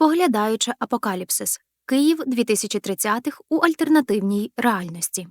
Споглядаючи апокаліпсис Київ 2030-х у альтернативній реальності.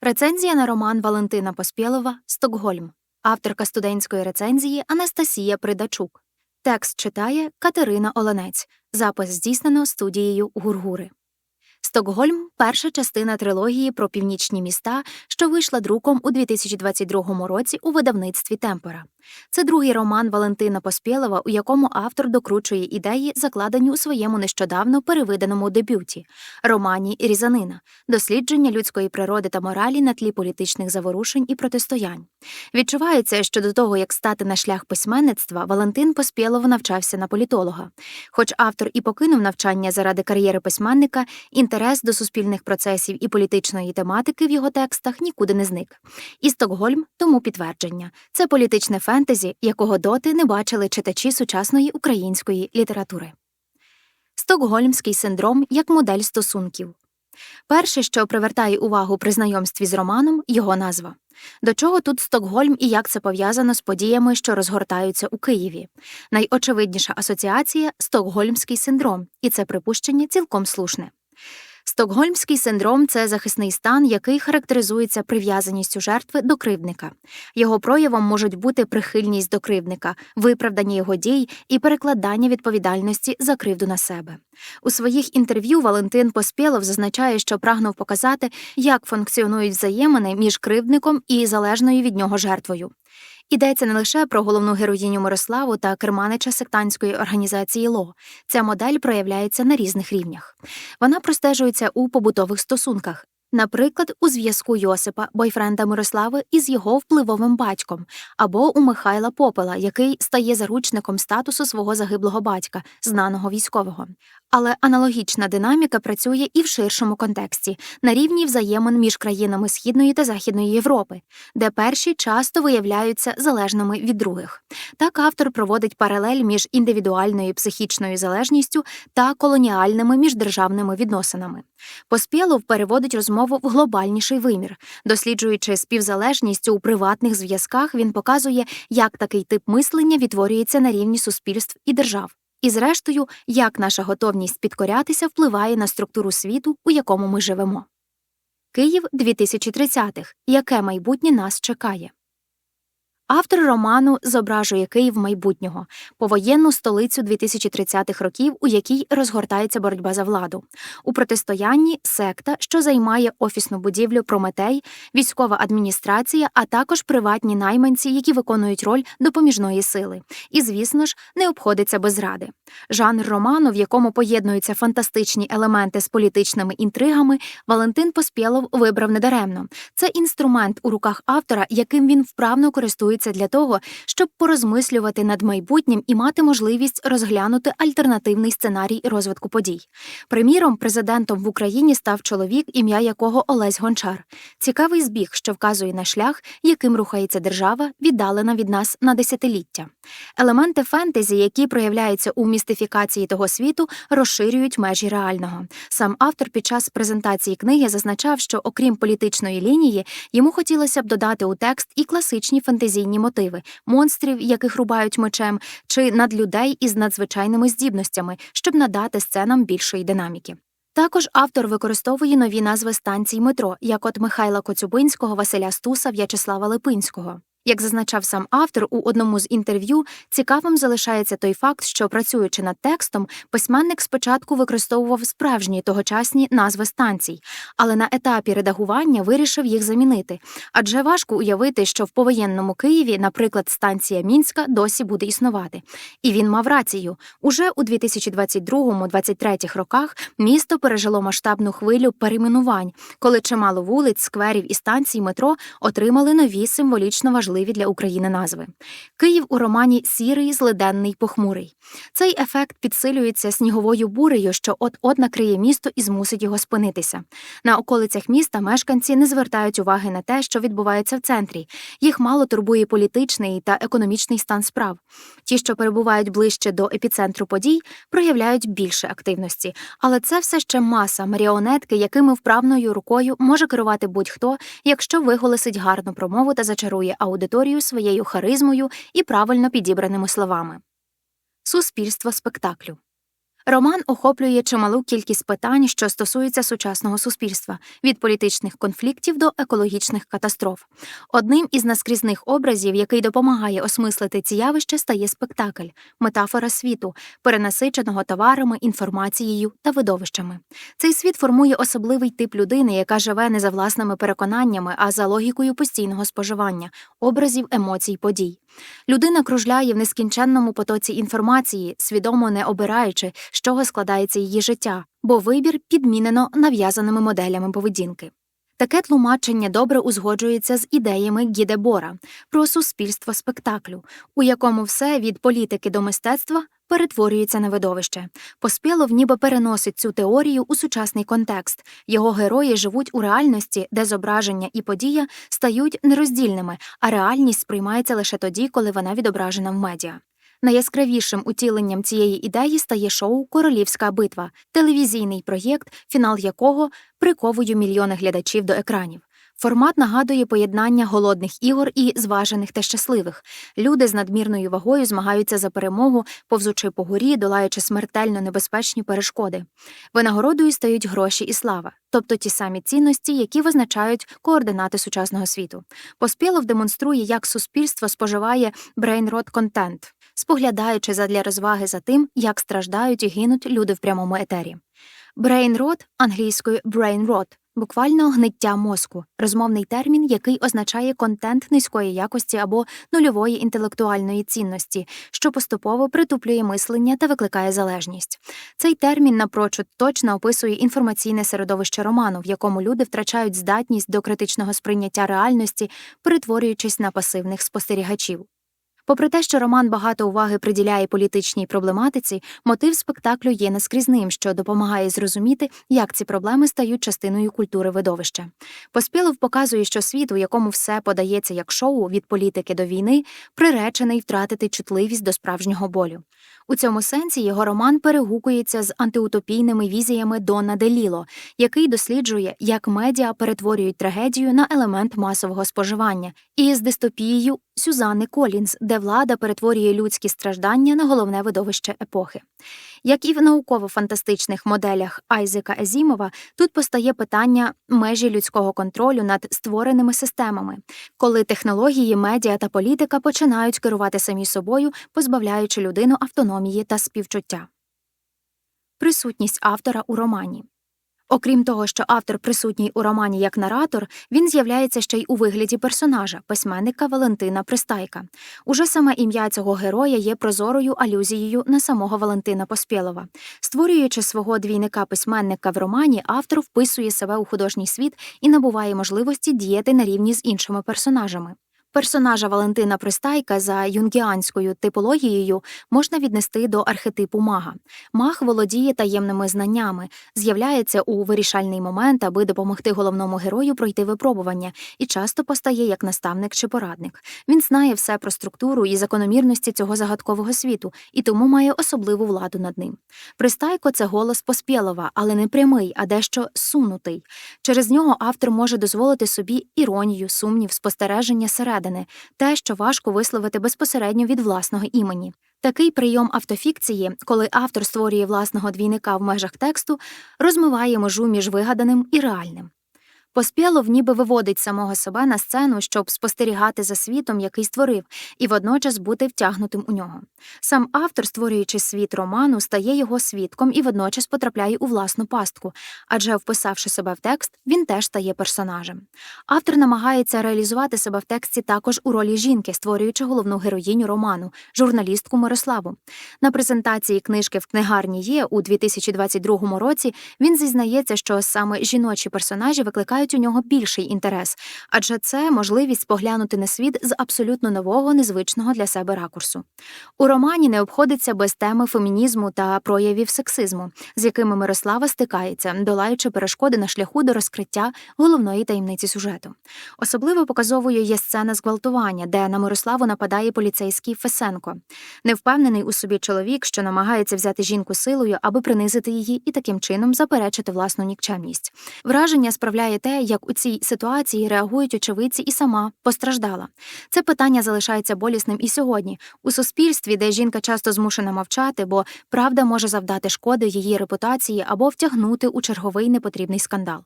Рецензія на роман Валентина Поспєлова Стокгольм. Авторка студентської рецензії Анастасія Придачук. Текст читає Катерина Оленець. Запис здійснено студією Гургури. Стокгольм перша частина трилогії про північні міста, що вийшла друком у 2022 році у видавництві Темпора. Це другий роман Валентина Поспєлова, у якому автор докручує ідеї, закладені у своєму нещодавно перевиданому дебюті романі Різанина, дослідження людської природи та моралі на тлі політичних заворушень і протистоянь. Відчувається, що до того, як стати на шлях письменництва, Валентин Поспєлов навчався на політолога. Хоч автор і покинув навчання заради кар'єри письменника, інтерес до суспільних процесів і політичної тематики в його текстах нікуди не зник. І Стокгольм тому підтвердження це політичне фентезі, якого доти не бачили читачі сучасної української літератури. Стокгольмський синдром як модель стосунків. Перше, що привертає увагу при знайомстві з романом, його назва. До чого тут Стокгольм і як це пов'язано з подіями, що розгортаються у Києві? Найочевидніша асоціація стокгольмський синдром, і це припущення цілком слушне. Стокгольмський синдром це захисний стан, який характеризується прив'язаністю жертви до кривдника. Його проявом можуть бути прихильність до кривдника, виправдання його дій і перекладання відповідальності за кривду на себе. У своїх інтерв'ю Валентин Поспєлов зазначає, що прагнув показати, як функціонують взаємини між кривдником і залежною від нього жертвою. Йдеться не лише про головну героїню Мирославу та керманича сектантської організації ЛО. Ця модель проявляється на різних рівнях. Вона простежується у побутових стосунках. Наприклад, у зв'язку Йосипа, бойфренда Мирослави, із його впливовим батьком, або у Михайла Попела, який стає заручником статусу свого загиблого батька, знаного військового. Але аналогічна динаміка працює і в ширшому контексті, на рівні взаємин між країнами Східної та Західної Європи, де перші часто виявляються залежними від других. Так автор проводить паралель між індивідуальною психічною залежністю та колоніальними міждержавними відносинами. Поспєлов переводить розмову в глобальніший вимір, досліджуючи співзалежність у приватних зв'язках, він показує, як такий тип мислення відтворюється на рівні суспільств і держав. І, зрештою, як наша готовність підкорятися впливає на структуру світу, у якому ми живемо. Київ 2030-х. Яке майбутнє нас чекає? Автор роману зображує Київ майбутнього, повоєнну столицю 2030-х років, у якій розгортається боротьба за владу. У протистоянні секта, що займає офісну будівлю Прометей, військова адміністрація, а також приватні найманці, які виконують роль допоміжної сили. І, звісно ж, не обходиться без ради. Жанр роману, в якому поєднуються фантастичні елементи з політичними інтригами, Валентин Поспєлов вибрав недаремно. Це інструмент у руках автора, яким він вправно користується робиться для того, щоб порозмислювати над майбутнім і мати можливість розглянути альтернативний сценарій розвитку подій. Приміром, президентом в Україні став чоловік, ім'я якого Олесь Гончар. Цікавий збіг, що вказує на шлях, яким рухається держава, віддалена від нас на десятиліття. Елементи фентезі, які проявляються у містифікації того світу, розширюють межі реального. Сам автор під час презентації книги зазначав, що окрім політичної лінії, йому хотілося б додати у текст і класичні фентезійні релігійні мотиви, монстрів, яких рубають мечем, чи надлюдей із надзвичайними здібностями, щоб надати сценам більшої динаміки. Також автор використовує нові назви станцій метро, як от Михайла Коцюбинського, Василя Стуса, В'ячеслава Липинського. Як зазначав сам автор у одному з інтерв'ю, цікавим залишається той факт, що працюючи над текстом, письменник спочатку використовував справжні тогочасні назви станцій, але на етапі редагування вирішив їх замінити. Адже важко уявити, що в повоєнному Києві, наприклад, станція Мінська досі буде існувати. І він мав рацію. Уже у 2022-2023 роках місто пережило масштабну хвилю перейменувань, коли чимало вулиць, скверів і станцій метро отримали нові символічно важливі важливі для України назви. Київ у романі Сірий, злиденний, похмурий. Цей ефект підсилюється сніговою бурею, що от-от накриє місто і змусить його спинитися. На околицях міста мешканці не звертають уваги на те, що відбувається в центрі. Їх мало турбує політичний та економічний стан справ. Ті, що перебувають ближче до епіцентру подій, проявляють більше активності, але це все ще маса маріонетки, якими вправною рукою може керувати будь-хто, якщо виголосить гарну промову та зачарує аудиторію аудиторію своєю харизмою і правильно підібраними словами. Суспільство спектаклю Роман охоплює чималу кількість питань, що стосуються сучасного суспільства, від політичних конфліктів до екологічних катастроф. Одним із наскрізних образів, який допомагає осмислити ці явища, стає спектакль, метафора світу, перенасиченого товарами, інформацією та видовищами. Цей світ формує особливий тип людини, яка живе не за власними переконаннями, а за логікою постійного споживання, образів, емоцій, подій. Людина кружляє в нескінченному потоці інформації, свідомо не обираючи, з чого складається її життя, бо вибір підмінено нав'язаними моделями поведінки. Таке тлумачення добре узгоджується з ідеями Гіде Бора про суспільство спектаклю, у якому все від політики до мистецтва перетворюється на видовище. Поспілов ніби переносить цю теорію у сучасний контекст. Його герої живуть у реальності, де зображення і подія стають нероздільними, а реальність сприймається лише тоді, коли вона відображена в медіа. Найяскравішим утіленням цієї ідеї стає шоу Королівська битва, телевізійний проєкт, фінал якого приковує мільйони глядачів до екранів. Формат нагадує поєднання голодних ігор і зважених та щасливих. Люди з надмірною вагою змагаються за перемогу, повзучи по горі, долаючи смертельно небезпечні перешкоди. Винагородою стають гроші і слава, тобто ті самі цінності, які визначають координати сучасного світу. Поспілов демонструє, як суспільство споживає брейнрот контент, споглядаючи задля розваги за тим, як страждають і гинуть люди в прямому етері. Брейнрот англійською rot буквально гниття мозку, розмовний термін, який означає контент низької якості або нульової інтелектуальної цінності, що поступово притуплює мислення та викликає залежність. Цей термін напрочуд точно описує інформаційне середовище роману, в якому люди втрачають здатність до критичного сприйняття реальності, перетворюючись на пасивних спостерігачів. Попри те, що роман багато уваги приділяє політичній проблематиці, мотив спектаклю є наскрізним, що допомагає зрозуміти, як ці проблеми стають частиною культури видовища. Поспілов показує, що світ, у якому все подається як шоу від політики до війни, приречений втратити чутливість до справжнього болю. У цьому сенсі його роман перегукується з антиутопійними візіями Дона Деліло, який досліджує, як медіа перетворюють трагедію на елемент масового споживання, і з дистопією Сюзанни Колінз, де влада перетворює людські страждання на головне видовище епохи. Як і в науково-фантастичних моделях Айзека Азімова, тут постає питання межі людського контролю над створеними системами, коли технології, медіа та політика починають керувати самі собою, позбавляючи людину автономії та співчуття. Присутність автора у романі Окрім того, що автор присутній у романі як наратор, він з'являється ще й у вигляді персонажа, письменника Валентина Пристайка. Уже саме ім'я цього героя є прозорою алюзією на самого Валентина Поспєлова. Створюючи свого двійника письменника в романі, автор вписує себе у художній світ і набуває можливості діяти на рівні з іншими персонажами. Персонажа Валентина Пристайка за юнгіанською типологією можна віднести до архетипу мага. Маг володіє таємними знаннями, з'являється у вирішальний момент, аби допомогти головному герою пройти випробування, і часто постає як наставник чи порадник. Він знає все про структуру і закономірності цього загадкового світу, і тому має особливу владу над ним. Пристайко це голос Поспєлова, але не прямий, а дещо сунутий. Через нього автор може дозволити собі іронію, сумнів, спостереження середини всередини, те, що важко висловити безпосередньо від власного імені. Такий прийом автофікції, коли автор створює власного двійника в межах тексту, розмиває межу між вигаданим і реальним. Поспєлов ніби виводить самого себе на сцену, щоб спостерігати за світом, який створив, і водночас бути втягнутим у нього. Сам автор, створюючи світ роману, стає його свідком і водночас потрапляє у власну пастку, адже, вписавши себе в текст, він теж стає персонажем. Автор намагається реалізувати себе в тексті також у ролі жінки, створюючи головну героїню роману, журналістку Мирославу. На презентації книжки в книгарні є у 2022 році. Він зізнається, що саме жіночі персонажі викликають викликають у нього більший інтерес, адже це можливість поглянути на світ з абсолютно нового, незвичного для себе ракурсу. У романі не обходиться без теми фемінізму та проявів сексизму, з якими Мирослава стикається, долаючи перешкоди на шляху до розкриття головної таємниці сюжету. Особливо показовою є сцена зґвалтування, де на Мирославу нападає поліцейський Фесенко, невпевнений у собі чоловік, що намагається взяти жінку силою, аби принизити її і таким чином заперечити власну нікчемність. Враження справляє те, те, як у цій ситуації реагують очевидці і сама постраждала. Це питання залишається болісним і сьогодні у суспільстві, де жінка часто змушена мовчати, бо правда може завдати шкоди її репутації або втягнути у черговий непотрібний скандал.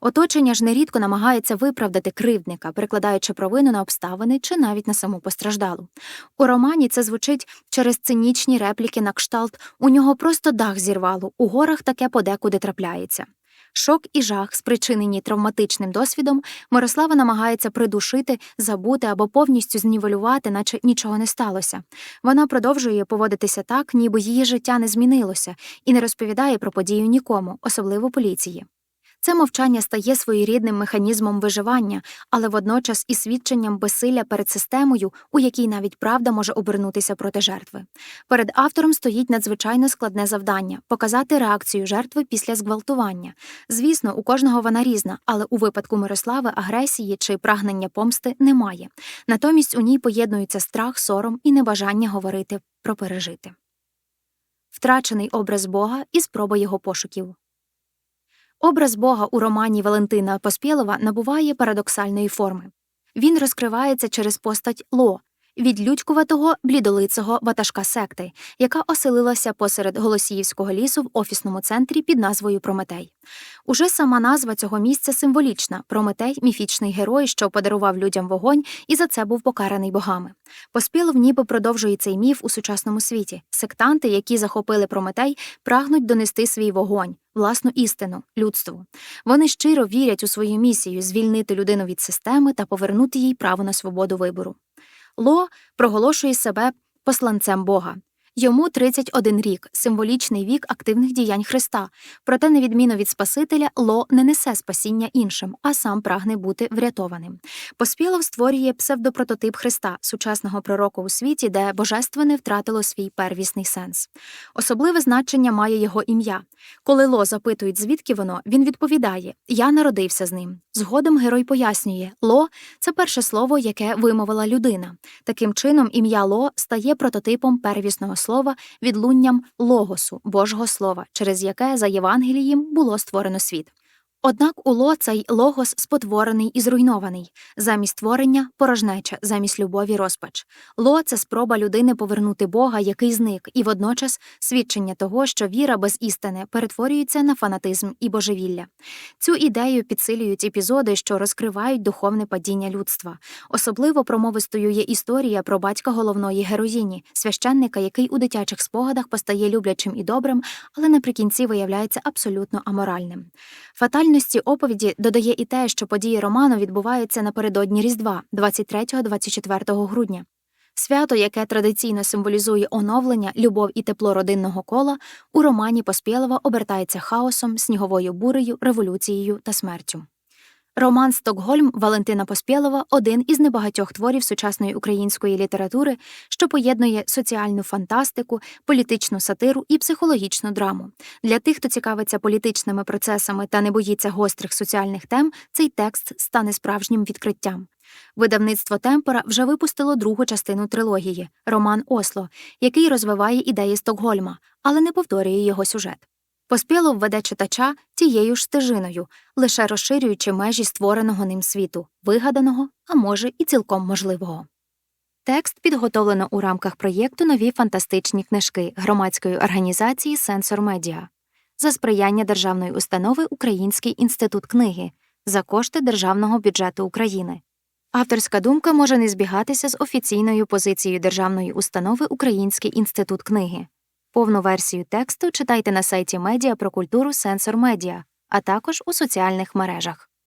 Оточення ж нерідко намагається виправдати кривдника, перекладаючи провину на обставини чи навіть на саму постраждалу. У романі це звучить через цинічні репліки на кшталт у нього просто дах зірвало, у горах таке подекуди трапляється. Шок і жах, спричинені травматичним досвідом, Мирослава намагається придушити, забути або повністю знівелювати, наче нічого не сталося. Вона продовжує поводитися так, ніби її життя не змінилося, і не розповідає про подію нікому, особливо поліції. Це мовчання стає своєрідним механізмом виживання, але водночас і свідченням безсилля перед системою, у якій навіть правда може обернутися проти жертви. Перед автором стоїть надзвичайно складне завдання показати реакцію жертви після зґвалтування. Звісно, у кожного вона різна, але у випадку Мирослави агресії чи прагнення помсти немає. Натомість у ній поєднуються страх, сором і небажання говорити про пережити. Втрачений образ Бога і спроба його пошуків. Образ Бога у романі Валентина Поспєлова набуває парадоксальної форми. Він розкривається через постать Ло, відлюдькуватого блідолицого ватажка секти, яка оселилася посеред Голосіївського лісу в офісному центрі під назвою Прометей. Уже сама назва цього місця символічна Прометей міфічний герой, що подарував людям вогонь і за це був покараний богами. Поспілов ніби продовжує цей міф у сучасному світі. Сектанти, які захопили Прометей, прагнуть донести свій вогонь, власну істину, людству. Вони щиро вірять у свою місію звільнити людину від системи та повернути їй право на свободу вибору. Ло проголошує себе посланцем Бога. Йому 31 рік, символічний вік активних діянь Христа. Проте, на відміну від Спасителя, Ло не несе спасіння іншим, а сам прагне бути врятованим. Поспілов створює псевдопрототип Христа, сучасного пророка у світі, де божественне втратило свій первісний сенс. Особливе значення має його ім'я. Коли Ло запитують, звідки воно, він відповідає: Я народився з ним. Згодом герой пояснює, Ло це перше слово, яке вимовила людина. Таким чином, ім'я Ло стає прототипом первісного слова відлунням логосу, Божого Слова, через яке за Євангелієм було створено світ. Однак у цей логос спотворений і зруйнований, замість творення порожнеча, замість любові розпач. Ло це спроба людини повернути Бога, який зник, і водночас свідчення того, що віра без істини перетворюється на фанатизм і божевілля. Цю ідею підсилюють епізоди, що розкривають духовне падіння людства. Особливо промовистою є історія про батька головної героїні, священника, який у дитячих спогадах постає люблячим і добрим, але наприкінці виявляється абсолютно аморальним. Фатальності оповіді додає і те, що події роману відбуваються напередодні Різдва, 23-24 грудня. Свято, яке традиційно символізує оновлення, любов і тепло родинного кола, у романі Поспєлова обертається хаосом, сніговою бурею, революцією та смертю. Роман Стокгольм Валентина Поспєлова один із небагатьох творів сучасної української літератури, що поєднує соціальну фантастику, політичну сатиру і психологічну драму. Для тих, хто цікавиться політичними процесами та не боїться гострих соціальних тем, цей текст стане справжнім відкриттям. Видавництво Темпора вже випустило другу частину трилогії роман Осло, який розвиває ідеї Стокгольма, але не повторює його сюжет. Поспілов веде читача тією ж стежиною, лише розширюючи межі створеного ним світу, вигаданого, а може, і цілком можливого. Текст підготовлено у рамках проєкту Нові фантастичні книжки громадської організації Сенсор Медіа за сприяння державної установи Український інститут книги за кошти Державного бюджету України. Авторська думка може не збігатися з офіційною позицією державної установи Український інститут книги. Повну версію тексту читайте на сайті Медіа про культуру Сенсор Медіа, а також у соціальних мережах.